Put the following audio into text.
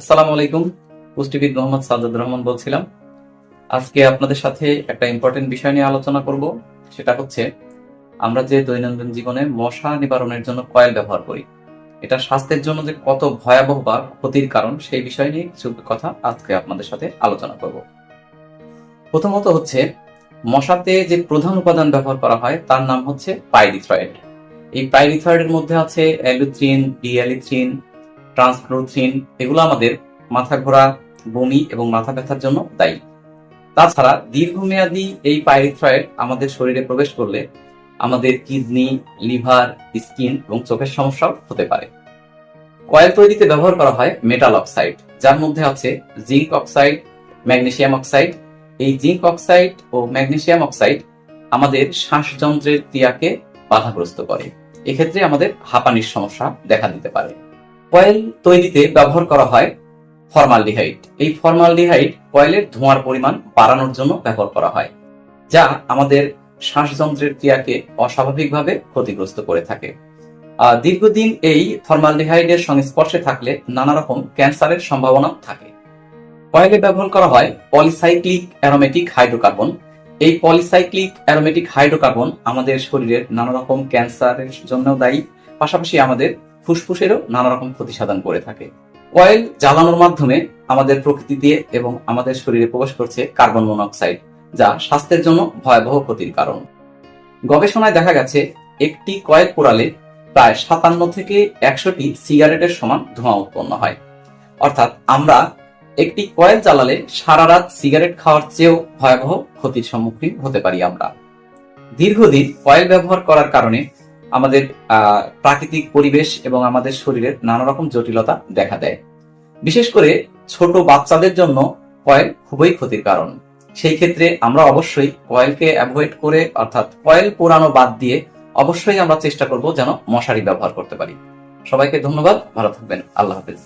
আসসালামু আলাইকুম। পুষ্টিবিদ মোহাম্মদ সাজ্জাদ রহমান বলছিলাম। আজকে আপনাদের সাথে একটা ইম্পর্টেন্ট বিষয় নিয়ে আলোচনা করব। সেটা হচ্ছে, আমরা যে দৈনন্দিন জীবনে মশা নিবারণের জন্য কয়েল ব্যবহার করি, এটা স্বাস্থ্যের জন্য যে কত ভয়াবহ বা ক্ষতির কারণ, সেই বিষয় নিয়ে কিছু কথা আজকে আপনাদের সাথে আলোচনা করব। প্রথমত হচ্ছে, মশাতে যে প্রধান উপাদান ব্যবহার করা হয়, তার নাম হচ্ছে পাইরিথ্রয়েড এই পাইরিথ্রয়েডের মধ্যে আছে অ্যালুথ্রিন, ডিঅ্যালিথ্রিন ট্রান্সক্লোথ্রিন এগুলো আমাদের মাথা ঘোরা, বমি এবং মাথা ব্যথার জন্য দায়ী। তাছাড়া দীর্ঘমেয়াদী এই পাইরিথ্রয়েড আমাদের শরীরে প্রবেশ করলে আমাদের কিডনি, লিভার, স্কিন এবং চোখের সমস্যাও হতে পারে। কয়েল তৈরিতে ব্যবহার করা হয় মেটাল অক্সাইড, যার মধ্যে আছে জিঙ্ক অক্সাইড ম্যাগনেশিয়াম অক্সাইড। এই জিঙ্ক অক্সাইড ও ম্যাগনেশিয়াম অক্সাইড আমাদের শ্বাসযন্ত্রের ক্রিয়াকে বাধাগ্রস্ত করে। এক্ষেত্রে আমাদের হাঁপানির সমস্যা দেখা দিতে পারে। কয়েল তৈরিতে ব্যবহার করা হয় ফর্মালডিহাইড। এই ফর্মালডিহাইড কয়েলের ধোঁয়ার পরিমাণ বাড়ানোর জন্য ব্যবহার করা হয়, যা আমাদের শ্বাসযন্ত্রের ক্রিয়াকে অস্বাভাবিকভাবে ক্ষতিগ্রস্ত করে থাকে। দীর্ঘদিন এই ফর্মালডিহাইডের সংস্পর্শে থাকলে নানা রকম ক্যান্সারের সম্ভাবনা থাকে। কয়েলে ব্যবহার করা হয় পলিসাইক্লিক অ্যারোমেটিক হাইড্রোকার্বন। এই পলিসাইক্লিক অ্যারোমেটিক হাইড্রোকার্বন আমাদের শরীরের নানা রকম ক্যান্সারের জন্য দায়ী, পাশাপাশি আমাদের ফুসফুসেরও নানা রকম ক্ষতি সাধন করে থাকে। কয়েল জ্বালানোর মাধ্যমে আমাদের প্রকৃতি দিয়ে এবং আমাদের শরীরে প্রবেশ করছে কার্বন মনোক্সাইড, যা স্বাস্থ্যের জন্য ভয়াবহ ক্ষতির কারণ। গবেষণায় দেখা গেছে, একটি কয়েল পোড়ালে প্রায় সাতান্ন থেকে একশোটি সিগারেটের সমান ধোঁয়া উৎপন্ন হয়। অর্থাৎ আমরা একটি কয়েল জ্বালালে সারা রাত সিগারেট খাওয়ার চেয়েও ভয়াবহ ক্ষতির সম্মুখীন হতে পারি আমরা। দীর্ঘদিন কয়েল ব্যবহার করার কারণে আমাদের প্রাকৃতিক পরিবেশ এবং আমাদের শরীরের নানা রকম জটিলতা দেখা দেয়। বিশেষ করে ছোট বাচ্চাদের জন্য কয়েল খুবই ক্ষতির কারণ। সেই ক্ষেত্রে আমরা অবশ্যই কয়েলকে অ্যাভয়েড করে, অর্থাৎ কয়েল পোড়ানো বাদ দিয়ে অবশ্যই আমরা চেষ্টা করব যেন মশারি ব্যবহার করতে পারি। সবাইকে ধন্যবাদ, ভালো থাকবেন, আল্লাহ হাফেজ।